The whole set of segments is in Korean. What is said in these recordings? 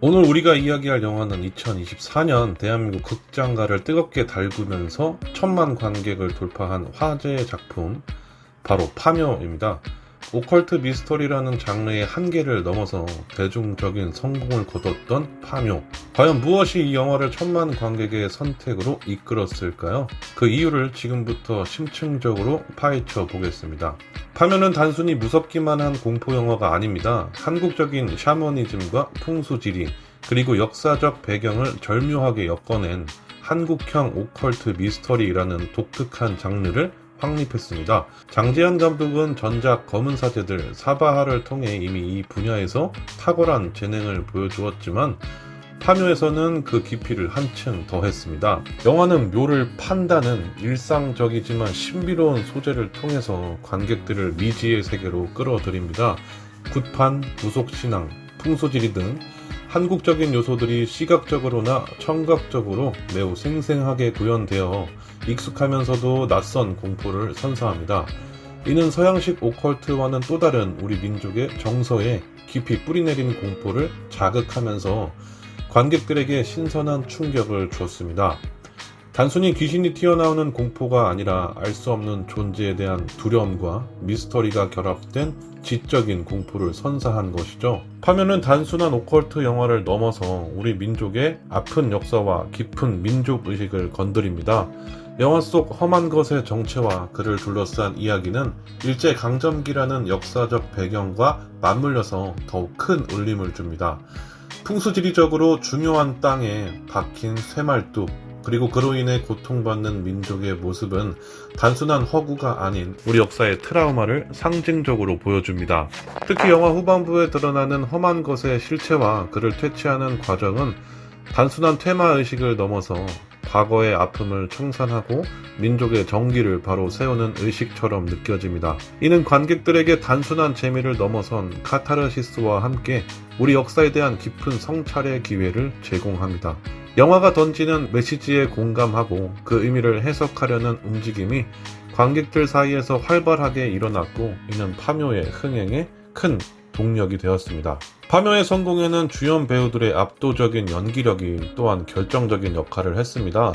오늘 우리가 이야기할 영화는 2024년 대한민국 극장가를 뜨겁게 달구면서 천만 관객을 돌파한 화제의 작품 바로 파묘입니다. 오컬트 미스터리라는 장르의 한계를 넘어서 대중적인 성공을 거뒀던 파묘. 과연 무엇이 이 영화를 천만 관객의 선택으로 이끌었을까요? 그 이유를 지금부터 심층적으로 파헤쳐 보겠습니다. 파묘는 단순히 무섭기만 한 공포 영화가 아닙니다. 한국적인 샤머니즘과 풍수지리, 그리고 역사적 배경을 절묘하게 엮어낸 한국형 오컬트 미스터리라는 독특한 장르를 확립했습니다. 장재현 감독은 전작 검은 사제들 사바하를 통해 이미 이 분야에서 탁월한 재능을 보여주었지만 파묘에서는 그 깊이를 한층 더했습니다. 영화는 묘를 판다는 일상적이지만 신비로운 소재를 통해서 관객들을 미지의 세계로 끌어들입니다. 굿판, 무속신앙, 풍소지리 등 한국적인 요소들이 시각적으로나 청각적으로 매우 생생하게 구현되어 익숙하면서도 낯선 공포를 선사합니다. 이는 서양식 오컬트와는 또 다른 우리 민족의 정서에 깊이 뿌리내린 공포를 자극하면서 관객들에게 신선한 충격을 주었습니다. 단순히 귀신이 튀어나오는 공포가 아니라 알 수 없는 존재에 대한 두려움과 미스터리가 결합된 지적인 공포를 선사한 것이죠. 파면은 단순한 오컬트 영화를 넘어서 우리 민족의 아픈 역사와 깊은 민족 의식을 건드립니다. 영화 속 험한 것의 정체와 그를 둘러싼 이야기는 일제 강점기라는 역사적 배경과 맞물려서 더욱 큰 울림을 줍니다. 풍수지리적으로 중요한 땅에 박힌 쇠말뚝, 그리고 그로 인해 고통받는 민족의 모습은 단순한 허구가 아닌 우리 역사의 트라우마를 상징적으로 보여줍니다. 특히 영화 후반부에 드러나는 험한 것의 실체와 그를 퇴치하는 과정은 단순한 테마 의식을 넘어서 과거의 아픔을 청산하고 민족의 정기를 바로 세우는 의식처럼 느껴집니다. 이는 관객들에게 단순한 재미를 넘어선 카타르시스와 함께 우리 역사에 대한 깊은 성찰의 기회를 제공합니다. 영화가 던지는 메시지에 공감하고 그 의미를 해석하려는 움직임이 관객들 사이에서 활발하게 일어났고 이는 파묘의 흥행에 큰 동력이 되었습니다. 파묘의 성공에는 주연 배우들의 압도적인 연기력이 또한 결정적인 역할을 했습니다.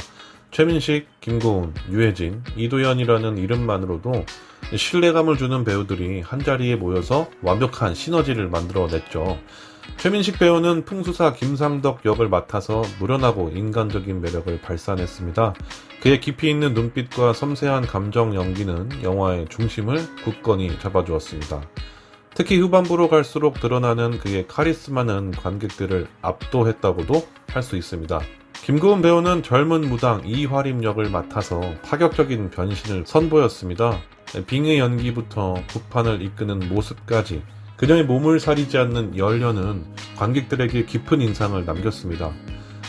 최민식, 김고은, 유해진, 이도현이라는 이름만으로도 신뢰감을 주는 배우들이 한자리에 모여서 완벽한 시너지를 만들어냈죠. 최민식 배우는 풍수사 김상덕 역을 맡아서 노련하고 인간적인 매력을 발산했습니다. 그의 깊이 있는 눈빛과 섬세한 감정 연기는 영화의 중심을 굳건히 잡아주었습니다. 특히 후반부로 갈수록 드러나는 그의 카리스마는 관객들을 압도했다고도 할 수 있습니다. 김고은 배우는 젊은 무당 이화림 역을 맡아서 파격적인 변신을 선보였습니다. 빙의 연기부터 구판을 이끄는 모습까지 그녀의 몸을 사리지 않는 연련은 관객들에게 깊은 인상을 남겼습니다.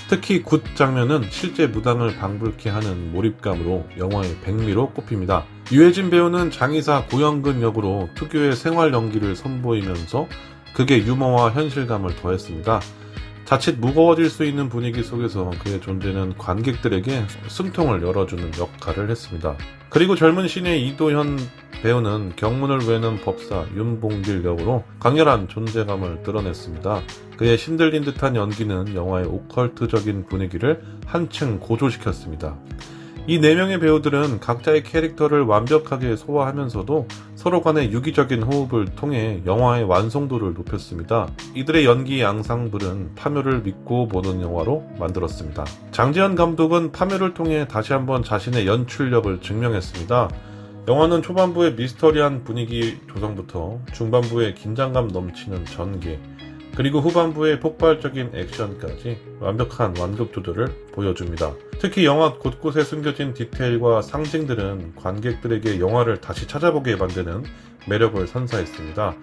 특히 굿 장면은 실제 무당을 방불케 하는 몰입감으로 영화의 백미로 꼽힙니다. 유해진 배우는 장의사 고영근 역으로 특유의 생활 연기를 선보이면서 극의 유머와 현실감을 더했습니다. 자칫 무거워질 수 있는 분위기 속에서 그의 존재는 관객들에게 숨통을 열어주는 역할을 했습니다. 그리고 젊은 신의 이도현 배우는 경문을 외는 법사 윤봉길 역으로 강렬한 존재감을 드러냈습니다. 그의 신들린 듯한 연기는 영화의 오컬트적인 분위기를 한층 고조시켰습니다. 이네 명의 배우들은 각자의 캐릭터를 완벽하게 소화하면서도 서로 간의 유기적인 호흡을 통해 영화의 완성도를 높였습니다. 이들의 연기 양상들은 파묘를 믿고 보는 영화로 만들었습니다. 장지현 감독은 파묘를 통해 다시 한번 자신의 연출력을 증명했습니다. 영화는 초반부의 미스터리한 분위기 조성부터 중반부의 긴장감 넘치는 전개, 그리고 후반부의 폭발적인 액션까지 완벽한 완급 조절을 보여줍니다. 특히 영화 곳곳에 숨겨진 디테일과 상징들은 관객들에게 영화를 다시 찾아보게 만드는 매력을 선사했습니다.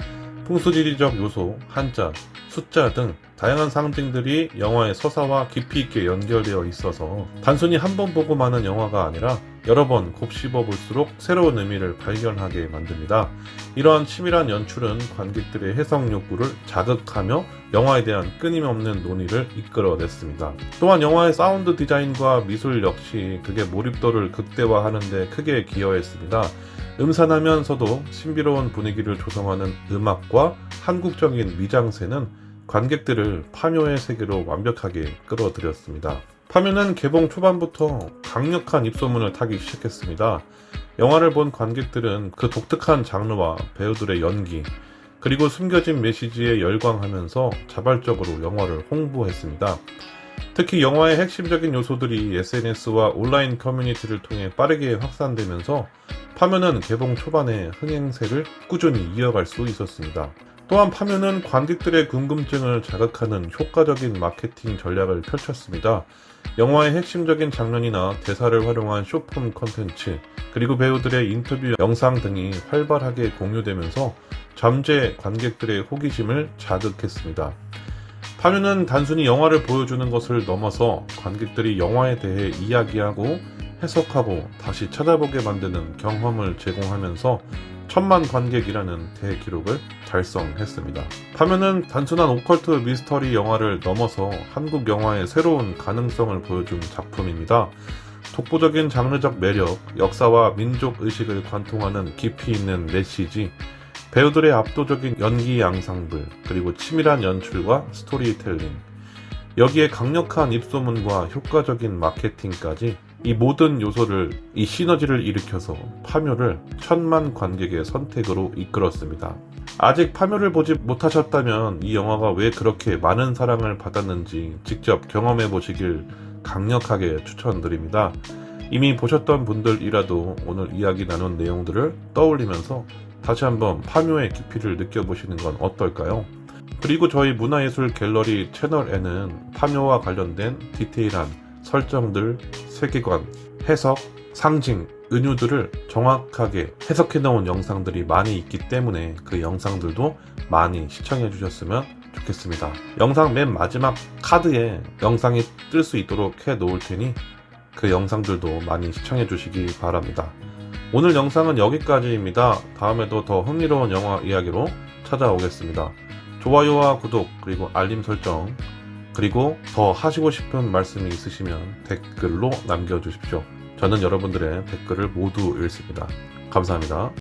풍수지리적 요소, 한자, 숫자 등 다양한 상징들이 영화의 서사와 깊이 있게 연결되어 있어서 단순히 한 번 보고 마는 영화가 아니라 여러 번 곱씹어 볼수록 새로운 의미를 발견하게 만듭니다. 이러한 치밀한 연출은 관객들의 해석 욕구를 자극하며 영화에 대한 끊임없는 논의를 이끌어냈습니다. 또한 영화의 사운드 디자인과 미술 역시 극의 몰입도를 극대화하는데 크게 기여했습니다. 음산하면서도 신비로운 분위기를 조성하는 음악과 한국적인 미장새는 관객들을 파묘의 세계로 완벽하게 끌어들였습니다. 파묘는 개봉 초반부터 강력한 입소문을 타기 시작했습니다. 영화를 본 관객들은 그 독특한 장르와 배우들의 연기, 그리고 숨겨진 메시지에 열광하면서 자발적으로 영화를 홍보했습니다. 특히 영화의 핵심적인 요소들이 SNS와 온라인 커뮤니티를 통해 빠르게 확산되면서 파묘는 개봉 초반에 흥행세를 꾸준히 이어갈 수 있었습니다. 또한 파묘는 관객들의 궁금증을 자극하는 효과적인 마케팅 전략을 펼쳤습니다. 영화의 핵심적인 장면이나 대사를 활용한 쇼폼 컨텐츠, 그리고 배우들의 인터뷰 영상 등이 활발하게 공유되면서 잠재 관객들의 호기심을 자극했습니다. 파묘는 단순히 영화를 보여주는 것을 넘어서 관객들이 영화에 대해 이야기하고 해석하고 다시 찾아보게 만드는 경험을 제공하면서 천만 관객이라는 대기록을 달성했습니다. 파묘는 단순한 오컬트 미스터리 영화를 넘어서 한국 영화의 새로운 가능성을 보여준 작품입니다. 독보적인 장르적 매력, 역사와 민족 의식을 관통하는 깊이 있는 메시지, 배우들의 압도적인 연기 양상들, 그리고 치밀한 연출과 스토리텔링, 여기에 강력한 입소문과 효과적인 마케팅까지 이 모든 요소를 이 시너지를 일으켜서 파묘를 천만 관객의 선택으로 이끌었습니다. 아직 파묘를 보지 못하셨다면 이 영화가 왜 그렇게 많은 사랑을 받았는지 직접 경험해 보시길 강력하게 추천드립니다. 이미 보셨던 분들이라도 오늘 이야기 나눈 내용들을 떠올리면서 다시 한번 파묘의 깊이를 느껴보시는 건 어떨까요? 그리고 저희 문화예술 갤러리 채널에는 파묘와 관련된 디테일한 설정들, 세계관, 해석, 상징, 은유들을 정확하게 해석해 놓은 영상들이 많이 있기 때문에 그 영상들도 많이 시청해 주셨으면 좋겠습니다. 영상 맨 마지막 카드에 영상이 뜰 수 있도록 해 놓을 테니 그 영상들도 많이 시청해 주시기 바랍니다. 오늘 영상은 여기까지입니다. 다음에도 더 흥미로운 영화 이야기로 찾아오겠습니다. 좋아요와 구독, 그리고 알림 설정, 그리고 더 하시고 싶은 말씀이 있으시면 댓글로 남겨주십시오. 저는 여러분들의 댓글을 모두 읽습니다. 감사합니다.